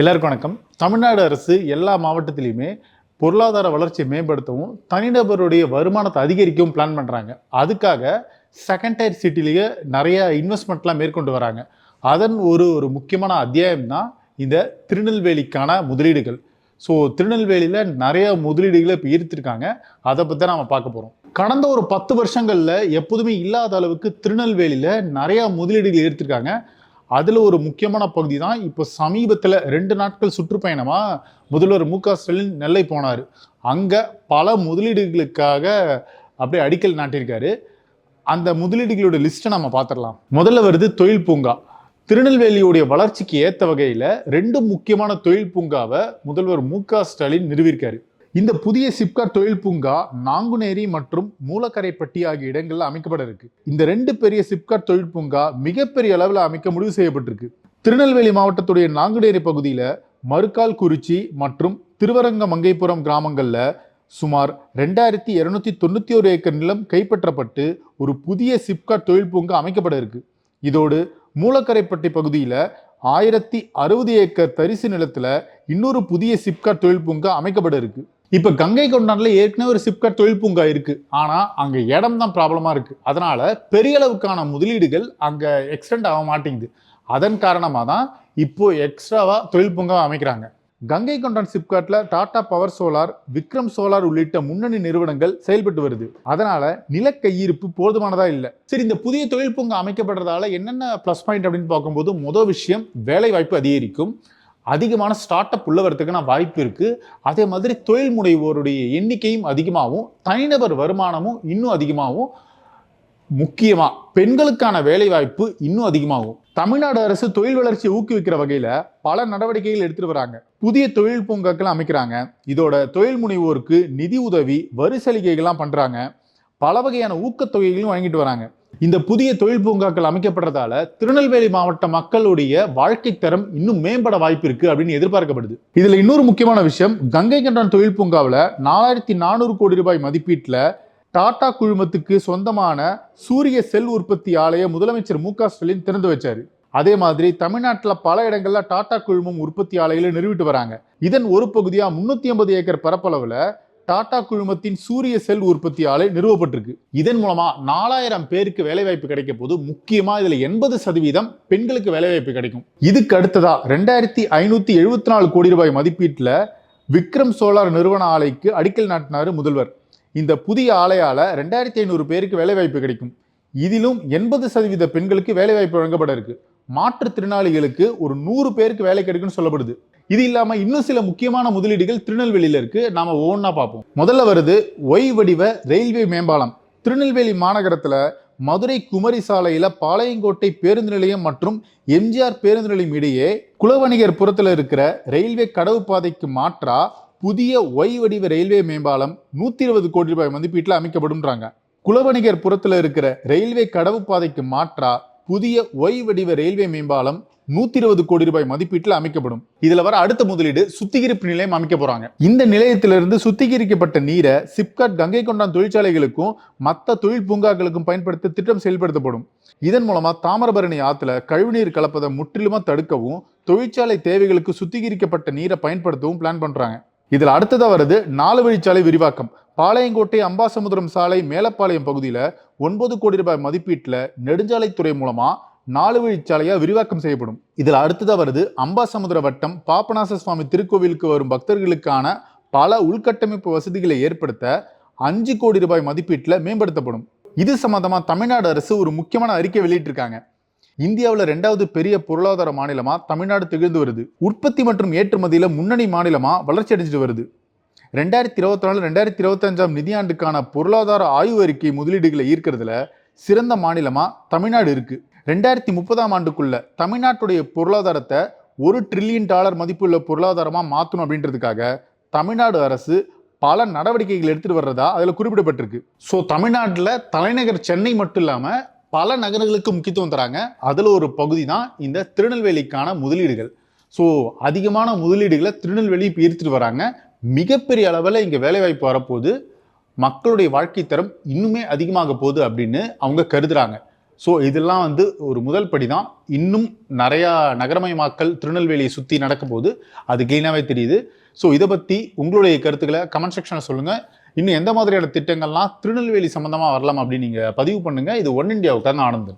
எல்லாருக்கும் வணக்கம். தமிழ்நாடு அரசு எல்லா மாவட்டத்திலையுமே பொருளாதார வளர்ச்சியை மேம்படுத்தவும் தனிநபருடைய வருமானத்தை அதிகரிக்கவும் பிளான் பண்ணுறாங்க அதுக்காக செகண்ட் டயர் சிட்டிலேயே நிறைய இன்வெஸ்ட்மெண்ட்லாம் மேற்கொண்டு வராங்க. அதன் ஒரு ஒரு முக்கியமான அத்தியாயம் தான் இந்த திருநெல்வேலிக்கான முதலீடுகள். ஸோ திருநெல்வேலியில் நிறைய முதலீடுகளை இப்போ ஈர்த்திருக்காங்க. அதை பற்றி தான் நம்ம பார்க்க போகிறோம் கடந்த ஒரு பத்து வருஷங்களில் எப்போதுமே இல்லாத அளவுக்கு திருநெல்வேலியில் நிறையா முதலீடுகள் ஈர்த்திருக்காங்க. அதில் ஒரு முக்கியமான பகுதி தான் இப்போ சமீபத்தில் ரெண்டு நாட்கள் சுற்றுப்பயணமாக முதல்வர் மு க ஸ்டாலின் நெல்லை போனார். அங்கே பல முதலீடுகளுக்காக அப்படியே அடிக்கல் நாட்டியிருக்காரு. அந்த முதலீடுகளோட லிஸ்ட்டை நம்ம பார்த்துடலாம் முதல்ல வருது தொழில் பூங்கா. திருநெல்வேலியுடைய வளர்ச்சிக்கு ஏற்ற வகையில் ரெண்டு முக்கியமான தொழில் பூங்காவை முதல்வர் மு க ஸ்டாலின் நிறுவியிருக்காரு. இந்த புதிய சிப்கார் தொழில் பூங்கா நாங்குநேரி மற்றும் மூலக்கரைப்பட்டி ஆகிய இடங்களில் அமைக்கப்பட இருக்கு. இந்த ரெண்டு பெரிய சிப்காட் தொழில் பூங்கா மிகப்பெரிய அளவில் அமைக்க முடிவு செய்யப்பட்டிருக்கு. திருநெல்வேலி மாவட்டத்துடைய நாங்குநேரி பகுதியில் மறுக்கால் குறிச்சி மற்றும் திருவரங்க மங்கைப்புறம் கிராமங்களில் சுமார் ரெண்டாயிரத்தி இருநூத்தி தொண்ணூற்றி ஒரு ஏக்கர் நிலம் கைப்பற்றப்பட்டு ஒரு புதிய சிப்காட் தொழில் பூங்கா அமைக்கப்பட இருக்கு. இதோடு மூலக்கரைப்பட்டி பகுதியில் ஆயிரத்தி அறுபது ஏக்கர் தரிசு நிலத்தில் இன்னொரு புதிய சிப்காட் தொழில் பூங்கா அமைக்கப்பட இருக்குது இப்ப கங்கை கொண்டான்ல ஏற்கனவே ஒரு சிப்காட் தொழில் பூங்கா இருக்கு. ஆனா அங்க இடம் தான் ப்ராப்ளமா இருக்கு. அதனால பெரிய அளவுக்கான முதலீடுகள் அங்க எக்ஸ்டெண்ட் ஆக மாட்டேங்குது. அதன் காரணமா தான் இப்போ எக்ஸ்ட்ராவா தொழில் பூங்கா அமைக்கிறாங்க. கங்கை கொண்டான் சிப்காட்ல Tata power solar Vikram solar உள்ளிட்ட முன்னணி நிறுவனங்கள் செயல்பட்டு வருது. அதனால நில கையிருப்பு போதுமானதா இல்லை. சரி இந்த புதிய தொழில் பூங்கா அமைக்கப்படுறதால என்னென்ன ப்ளஸ் பாயிண்ட் அப்படின்னு பார்க்கும்போது முதல் விஷயம் வேலை வாய்ப்பு அதிகரிக்கும். அதிகமான ஸ்டார்ட் அப் உள்ள வரதுக்கான வாய்ப்பு இருக்குது அதே மாதிரி தொழில் முனைவோருடைய எண்ணிக்கையும் அதிகமாகவும் தனிநபர் வருமானமும் இன்னும் அதிகமாகவும் முக்கியமாக பெண்களுக்கான வேலைவாய்ப்பு இன்னும் அதிகமாகும். தமிழ்நாடு அரசு தொழில் வளர்ச்சியை ஊக்குவிக்கிற வகையில் பல நடவடிக்கைகள் எடுத்துகிட்டு வராங்க. புதிய தொழில் பூங்காக்கள் அமைக்கிறாங்க. இதோட தொழில் முனைவோருக்கு நிதி உதவி வரி சலுகைகள்லாம் பண்ணுறாங்க பல வகையான ஊக்கத்தொகைகளும் வழங்கிட்டு வராங்க. இந்த புதிய தொழில் பூங்காக்கள் அமைக்கப்படுறதால திருநெல்வேலி மாவட்ட மக்களுடைய வாழ்க்கை தரம் இன்னும் மேம்பட வாய்ப்பு இருக்கு அப்படின்னு எதிர்பார்க்கப்படுது. இதுல இன்னொரு முக்கியமான விஷயம் கங்கை கண்டான் தொழில் பூங்காவில் நாலாயிரத்தி நானூறு கோடி ரூபாய் மதிப்பீட்டில் டாடா குழுமத்துக்கு சொந்தமான சூரிய செல் உற்பத்தி ஆலையை முதலமைச்சர் மு க ஸ்டாலின் திறந்து வச்சாரு. அதே மாதிரி தமிழ்நாட்டில் பல இடங்களில் டாடா குழுமம் உற்பத்தி ஆலைகளை நிறுவிட்டு வராங்க. இதன் ஒரு பகுதியாக முன்னூற்றி ஐம்பது ஏக்கர் பரப்பளவில் டாடா குழுமத்தின் சூரிய செல் உற்பத்தி ஆலை நிறுவப்பட்டிருக்கு. இதன் மூலமா நாலாயிரம் பேருக்கு வேலைவாய்ப்பு கிடைக்க போது முக்கியமா இதுல எண்பது சதவீதம் பெண்களுக்கு வேலைவாய்ப்பு கிடைக்கும். இதுக்கு அடுத்ததா ரெண்டாயிரத்தி ஐநூத்தி எழுபத்தி நாலு கோடி ரூபாய் மதிப்பீட்டுல விக்ரம் சோலார் நிறுவன ஆலைக்கு அடிக்கல் நாட்டினார் முதல்வர். இந்த புதிய ஆலையால ரெண்டாயிரத்தி ஐநூறு பேருக்கு வேலைவாய்ப்பு கிடைக்கும். இதிலும் எண்பது சதவீத பெண்களுக்கு வேலைவாய்ப்பு வழங்கப்பட இருக்கு. மாற்றுத்திறனாளிகளுக்கு ஒரு நூறு பேருக்கு வேலை கிடைக்கும்னு சொல்லப்படுது. இது இல்லாமல் இன்னும் சில முக்கியமான முதலீடுகள் திருநெல்வேலியில இருக்கு. நாம ஒவ்வொன்றா பார்ப்போம். முதல்ல வருது ஒய் வடிவ ரயில்வே மேம்பாலம். திருநெல்வேலி மாநகரத்தில் மதுரை குமரி சாலையில் பாளையங்கோட்டை பேருந்து நிலையம் மற்றும் எம்ஜிஆர் பேருந்து நிலையம் இடையே குலவணிகர் புறத்தில் இருக்கிற ரயில்வே கடவு பாதைக்கு மாற்றா புதிய ஒய் வடிவ ரயில்வே மேம்பாலம் நூத்தி இருபது கோடி ரூபாய் மதிப்பீட்டில் அமைக்கப்படும்ன்றாங்க. குலவணிகர் புறத்தில் இருக்கிற ரயில்வே கடவு பாதைக்கு மாற்றா புதிய ஒய் வடிவ ரயில்வே மேம்பாலம் நூத்தி இருபது கோடி ரூபாய் மதிப்பீட்டில் அமைக்கப்படும். இதுல வர அடுத்த முதலீடு சுத்திகரிப்பு நிலையம் அமைக்க போறாங்க. இந்த நிலையத்திலிருந்து சுத்திகரிக்கப்பட்ட நீரை சிப்காட் கங்கை கொண்டான் தொழிற்சாலைகளுக்கும் மற்ற தொழில் பூங்காக்களுக்கும் பயன்படுத்த திட்டம் செயல்படுத்தப்படும். இதன் மூலமா தாமிரபரணி ஆத்துல கழிவுநீர் கலப்பதை முற்றிலுமா தடுக்கவும் தொழிற்சாலை தேவைகளுக்கு சுத்திகரிக்கப்பட்ட நீரை பயன்படுத்தவும் பிளான் பண்றாங்க. இதில் அடுத்ததாக வருது நாலு வழிச்சாலை விரிவாக்கம். பாளையங்கோட்டை அம்பாசமுத்திரம் சாலை மேலப்பாளையம் பகுதியில் ஒன்பது கோடி ரூபாய் மதிப்பீட்டில் நெடுஞ்சாலைத்துறை மூலமாக நாலு வழிச்சாலையாக விரிவாக்கம் செய்யப்படும். இதில் அடுத்ததாக வருது அம்பாசமுத்திர வட்டம் பாபநாச சுவாமி திருக்கோவிலுக்கு வரும் பக்தர்களுக்கான பல உள்கட்டமைப்பு வசதிகளை ஏற்படுத்த அஞ்சு கோடி ரூபாய் மதிப்பீட்டில் மேம்படுத்தப்படும். இது சம்மந்தமாக தமிழ்நாடு அரசு ஒரு முக்கியமான அறிக்கை வெளியிட்டிருக்காங்க. இந்தியாவில் ரெண்டாவது பெரிய பொருளாதார மாநிலமாக தமிழ்நாடு திகழ்ந்து வருது. உற்பத்தி மற்றும் ஏற்றுமதியில் முன்னணி மாநிலமாக வளர்ச்சி அடைஞ்சிட்டு வருது. ரெண்டாயிரத்தி இருபத்தி நாலு ரெண்டாயிரத்தி இருபத்தஞ்சாம் நிதியாண்டுக்கான பொருளாதார ஆய்வு அறிக்கை முதலீடுகளை ஈர்க்கிறதுல சிறந்த மாநிலமாக தமிழ்நாடு இருக்குது ரெண்டாயிரத்தி முப்பதாம் ஆண்டுக்குள்ள தமிழ்நாட்டுடைய பொருளாதாரத்தை ஒரு ட்ரில்லியன் டாலர் மதிப்புள்ள பொருளாதாரமாக மாற்றணும் அப்படின்றதுக்காக தமிழ்நாடு அரசு பல நடவடிக்கைகள் எடுத்துகிட்டு வர்றதா அதில் குறிப்பிடப்பட்டிருக்கு. ஸோ தமிழ்நாட்டில் தலைநகர் சென்னை மட்டும் இல்லாமல் பல நகரங்களுக்கு முக்கியத்துவம் தராங்க. அதில் ஒரு பகுதி தான் இந்த திருநெல்வேலிக்கான முதலீடுகள். ஸோ அதிகமான முதலீடுகளை திருநெல்வேலி இப்போ ஈர்த்துட்டு வராங்க. மிகப்பெரிய அளவில் இங்கே வேலைவாய்ப்பு வரப்போகுது. மக்களுடைய வாழ்க்கை தரம் இன்னுமே அதிகமாக போகுது அப்படின்னு அவங்க கருதுகிறாங்க ஸோ இதெல்லாம் வந்து ஒரு முதல் படி தான் இன்னும் நிறையா நகரமயமாக்கல் திருநெல்வேலியை சுற்றி நடக்க போது அது கிளீனாகவே தெரியுது. ஸோ இதை பற்றி உங்களுடைய கருத்துக்களை கமெண்ட் செக்ஷனில் சொல்லுங்கள் இன்னும் எந்த மாதிரியான திட்டங்கள்லாம் திருநெல்வேலி சம்மந்தமாக வரலாம் அப்படின்னு நீங்கள் பதிவு பண்ணுங்கள் இது ஒன் இந்தியாவுக்காக ஆனந்தன்.